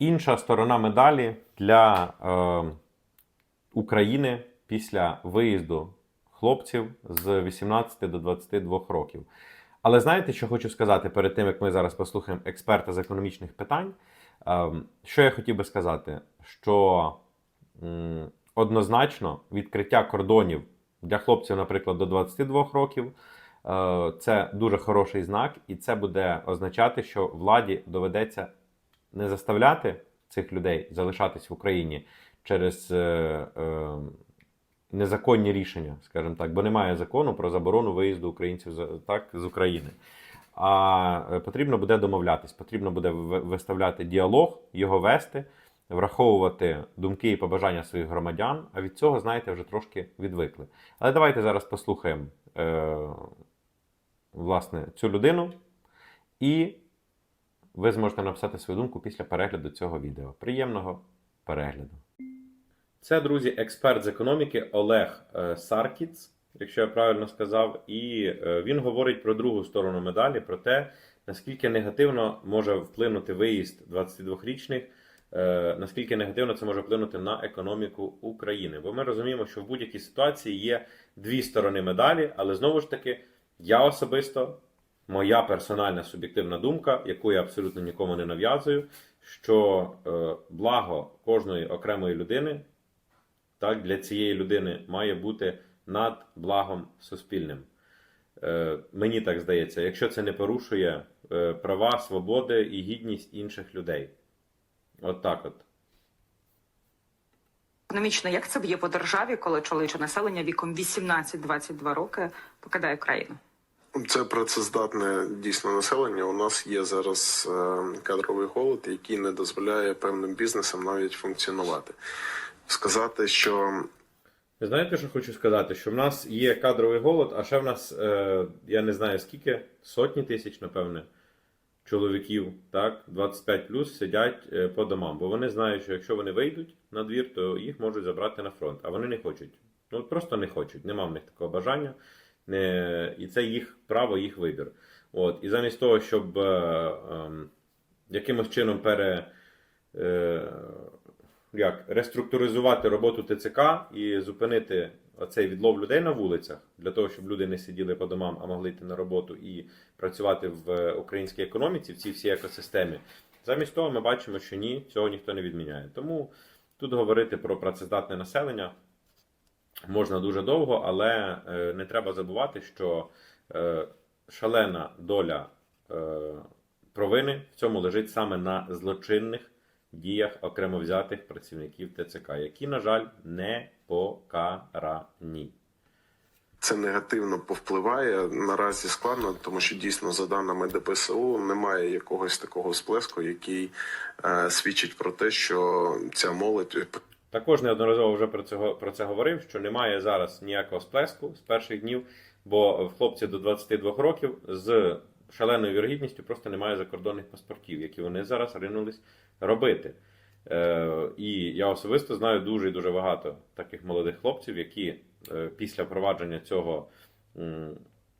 Інша сторона медалі для е, України після виїзду хлопців з 18 до 22 років. Але знаєте, що хочу сказати перед тим, як ми зараз послухаємо експерта з економічних питань? Ем, Що я хотів би сказати? Що м, однозначно відкриття кордонів для хлопців, наприклад, до 22 років, е, це дуже хороший знак, і це буде означати, що владі доведеться не заставляти цих людей залишатись в Україні через е, е, незаконні рішення, скажімо так, бо немає закону про заборону виїзду українців так, з України. А е, потрібно буде домовлятись, потрібно буде виставляти діалог, його вести, враховувати думки і побажання своїх громадян. А від цього, знаєте, вже трошки відвикли. Але давайте зараз послухаємо е, власне цю людину, і ви зможете написати свою думку після перегляду цього відео. Приємного перегляду! Це, друзі, експерт з економіки Олег е, Саркіц, якщо я правильно сказав, і е, він говорить про другу сторону медалі, про те, наскільки негативно може вплинути виїзд 22-річних, е, наскільки негативно це може вплинути на економіку України. Бо ми розуміємо, що в будь-якій ситуації є дві сторони медалі, але знову ж таки, я особисто, моя персональна суб'єктивна думка, яку я абсолютно нікому не нав'язую, що е, благо кожної окремої людини так, для цієї людини має бути над благом суспільним. Е, мені так здається, якщо це не порушує е, права, свободи і гідність інших людей. От так от. Економічно, як це б'є по державі, коли чоловіче населення віком 18-22 роки покидає країну? Це працездатне дійсно населення. У нас є зараз е, кадровий голод, який не дозволяє певним бізнесам навіть функціонувати. Сказати, що Ви знаєте, що хочу сказати? Що в нас є кадровий голод, а ще в нас, е, я не знаю скільки, сотні тисяч, напевне, чоловіків, так, 25 плюс сидять е, по домам. Бо вони знають, що якщо вони вийдуть на двір, то їх можуть забрати на фронт. А вони не хочуть. Ну просто не хочуть. Нема в них такого бажання. Не... І це їх право, їх вибір. От. І замість того, щоб е, е, якимось чином пере. Е, як реструктуризувати роботу ТЦК і зупинити оцей відлов людей на вулицях для того, щоб люди не сиділи по домам, а могли йти на роботу і працювати в українській економіці, в цій всій екосистемі. Замість того, ми бачимо, що ні, цього ніхто не відміняє. Тому тут говорити про працездатне населення можна дуже довго, але е, не треба забувати, що е, шалена доля е, провини в цьому лежить саме на злочинних діях окремо взятих працівників ТЦК, які, на жаль, не покарані. це негативно повпливає, наразі складно, тому що дійсно, за даними ДПСУ, немає якогось такого сплеску, який е, свідчить про те, що ця молодь Також неодноразово вже про це, про це говорив, що немає зараз ніякого сплеску з перших днів, бо в хлопців до 22 років з шаленою вірогідністю просто немає закордонних паспортів, які вони зараз ринулись робити. Е, і я особисто знаю дуже і дуже багато таких молодих хлопців, які е, після впровадження цього,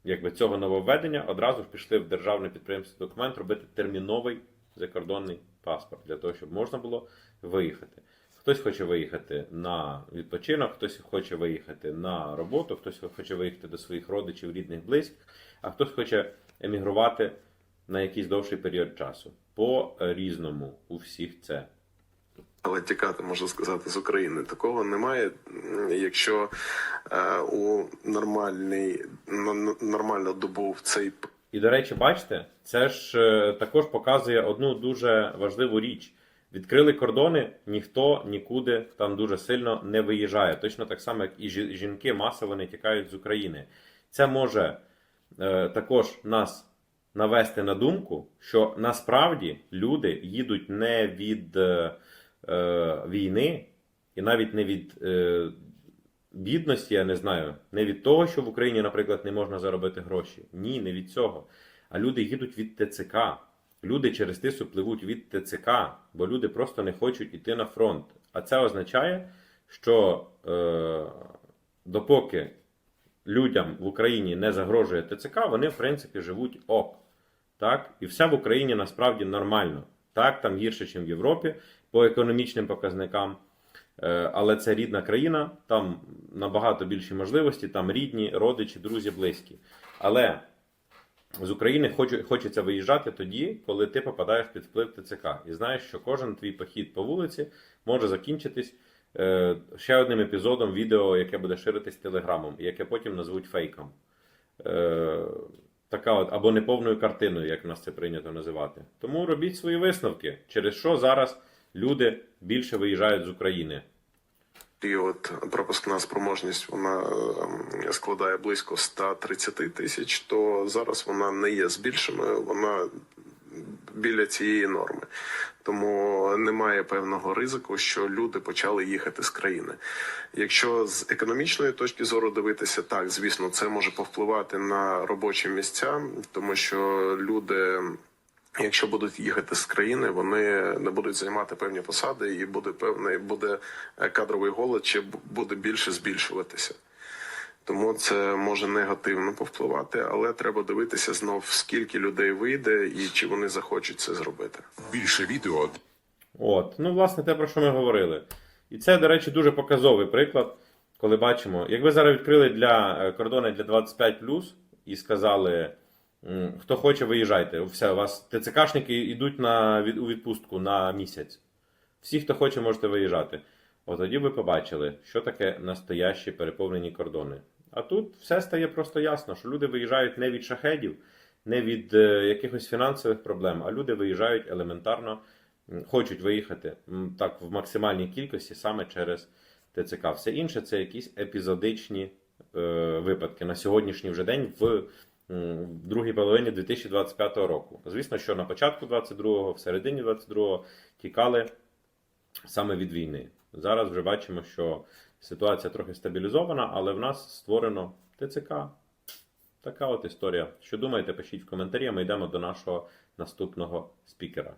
якби цього нововведення одразу ж пішли в державне підприємство документ робити терміновий закордонний паспорт для того, щоб можна було виїхати. Хтось хоче виїхати на відпочинок, хтось хоче виїхати на роботу, хтось хоче виїхати до своїх родичів, рідних, близьких, а хтось хоче емігрувати на якийсь довший період часу. По різному у всіх це. але тікати, можна сказати, з України. Такого немає. Якщо е, у нормальний н- нормальну добу в цей І, до речі, бачите, це ж е, також показує одну дуже важливу річ. Відкрили кордони, ніхто нікуди там дуже сильно не виїжджає. Точно так само, як і жінки масово не тікають з України. Це може е, також нас навести на думку, що насправді люди їдуть не від е, е, війни і навіть не від е, бідності, я не знаю, не від того, що в Україні, наприклад, не можна заробити гроші. Ні, не від цього. А люди їдуть від ТЦК. Люди через тису пливуть від ТЦК, бо люди просто не хочуть іти на фронт. А це означає, що е, допоки людям в Україні не загрожує ТЦК, вони в принципі живуть ок. Так? І все в Україні насправді нормально. Так, там гірше, ніж в Європі по економічним показникам. Е, Але це рідна країна, там набагато більші можливості, там рідні, родичі, друзі, близькі. Але з України хочеться виїжджати тоді, коли ти попадаєш під вплив ТЦК. І знаєш, що кожен твій похід по вулиці може закінчитись е, ще одним епізодом відео, яке буде ширитись телеграмом, і яке потім назвуть фейком. Е, така от, або неповною картиною, як в нас це прийнято називати. Тому робіть свої висновки, через що зараз люди більше виїжджають з України. І от пропускна спроможність вона ем, складає близько 130 тисяч, то зараз вона не є збільшеною, вона біля цієї норми. Тому немає певного ризику, що люди почали їхати з країни. Якщо з економічної точки зору дивитися, так звісно, це може повпливати на робочі місця, тому що люди. Якщо будуть їхати з країни, вони не будуть займати певні посади, і буде певний буде е, кадровий голод, чи буде більше збільшуватися. Тому це може негативно повпливати, але треба дивитися знов, скільки людей вийде і чи вони захочуть це зробити. Більше відео От, ну, власне, те, про що ми говорили. І це, до речі, дуже показовий приклад, коли бачимо, як ви зараз відкрили для е, кордони для 25 і сказали, хто хоче, виїжджайте. Все, у вас ТЦКшники йдуть на, у відпустку на місяць. Всі, хто хоче, можете виїжджати. От тоді ви побачили, що таке настоящі переповнені кордони. А тут все стає просто ясно, що люди виїжджають не від шахедів, не від е, якихось фінансових проблем, а люди виїжджають елементарно хочуть виїхати так в максимальній кількості саме через ТЦК. Все інше це якісь епізодичні е, випадки на сьогоднішній вже день в, в другій половині 2025 року. Звісно, що на початку 22-го, в середині 22-го тікали саме від війни. Зараз вже бачимо, що ситуація трохи стабілізована, але в нас створено ТЦК. Така от історія. Що думаєте, пишіть в коментарі, ми йдемо до нашого наступного спікера.